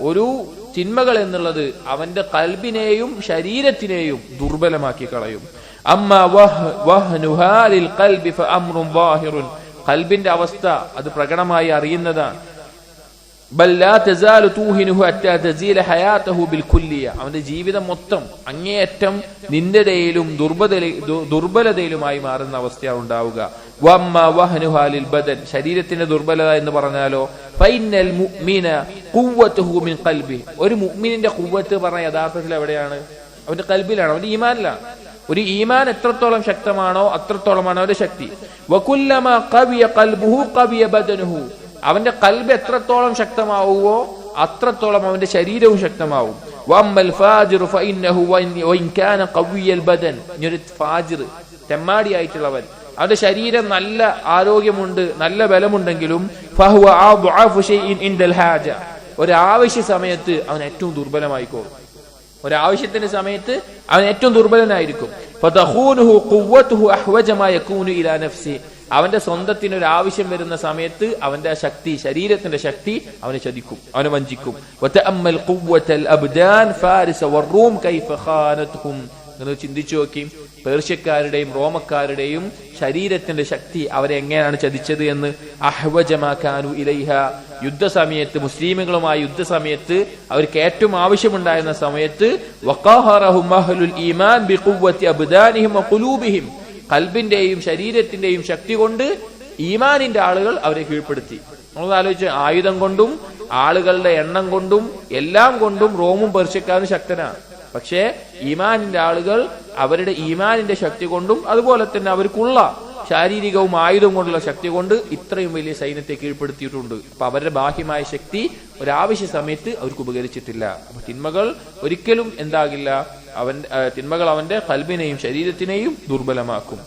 ഒരു തിന്മകൾ എന്നുള്ളത് അവന്റെ കൽബിനെയും ശരീരത്തിനെയും ദുർബലമാക്കി കളയും അമ്മ. കൽബിന്റെ അവസ്ഥ അത് പ്രകടമായി അറിയുന്നതാണ് അവന്റെ ജീവിതം മൊത്തം അങ്ങേയറ്റം നിന്ദതയിലും ദുർബലതയിലുമായി മാറുന്ന അവസ്ഥയാണ് ഉണ്ടാവുക. ബദൻ. ശരീരത്തിന്റെ ദുർബലത എന്ന് പറഞ്ഞാലോ? ഫൈനൽ ഒരു മുഅ്മിനിന്റെ കുവ്വത്ത് പറഞ്ഞ യഥാർത്ഥത്തിൽ എവിടെയാണ്? അവന്റെ കൽബിലാണ് അവന്റെ ഈമാനിലാണ്. ഒരു ഈമാൻ എത്രത്തോളം ശക്തമാണോ അത്രത്തോളമാണ് അവന്റെ ശക്തി. അവന്റെ കൽബ് എത്രത്തോളം ശക്തമാവുമോ അത്രത്തോളം അവന്റെ ശരീരവും ശക്തമാവും. തെമ്മാടിയായിട്ടുള്ളവൻ. അവന്റെ ശരീരം നല്ല ആരോഗ്യമുണ്ട് നല്ല ബലമുണ്ടെങ്കിലും ഒരു ആവശ്യ സമയത്ത് അവൻ ഏറ്റവും ദുർബലമായിക്കോളും. ഒരാവശ്യത്തിന്റെ സമയത്ത് അവൻ ഏറ്റവും ദുർബലനായിരിക്കും. അവന്റെ സ്വന്തത്തിന് ഒരു ആവശ്യം വരുന്ന സമയത്ത് അവന്റെ ശക്തി ശരീരത്തിന്റെ ശക്തി അവനെ ചതിക്കും അവനെ വഞ്ചിക്കും. നിങ്ങൾ ചിന്തിച്ചു നോക്കി. പേർഷ്യക്കാരുടെയും റോമക്കാരുടെയും ശരീരത്തിന്റെ ശക്തി അവരെ എങ്ങനെയാണ് ചതിച്ചത് എന്ന് അഹ്വജമാക്കാനു ഇലൈഹ. യുദ്ധസമയത്ത് മുസ്ലിമുകളുമായി യുദ്ധസമയത്ത് അവർക്ക് ഏറ്റവും ആവശ്യമുണ്ടായിരുന്ന സമയത്ത് കൽബിന്റെയും ശരീരത്തിന്റെയും ശക്തി കൊണ്ട് ഈമാനിന്റെ ആളുകൾ അവരെ കീഴ്പ്പെടുത്തി. നമ്മൾ ആലോചിച്ച് ആയുധം കൊണ്ടും ആളുകളുടെ എണ്ണം കൊണ്ടും എല്ലാം കൊണ്ടും റോമും പേർഷ്യക്കാരും ശക്തനാണ്. പക്ഷേ ഈമാനിന്റെ ആളുകൾ അവരുടെ ഈമാനിന്റെ ശക്തി കൊണ്ടും അതുപോലെ തന്നെ അവർക്കുള്ള ശാരീരികവും ആയുധം കൊണ്ടുള്ള ശക്തി കൊണ്ട് ഇത്രയും വലിയ സൈന്യത്തെ കീഴ്പ്പെടുത്തിയിട്ടുണ്ട്. അപ്പൊ അവരുടെ ബാഹ്യമായ ശക്തി ഒരാവശ്യ സമയത്ത് അവർക്ക് ഉപകരിച്ചിട്ടില്ല. അപ്പൊ തിന്മകൾ ഒരിക്കലും എന്താകില്ല? അവൻ തിന്മകൾ അവന്റെ കൽബിനെയും ശരീരത്തിനെയും ദുർബലമാക്കും.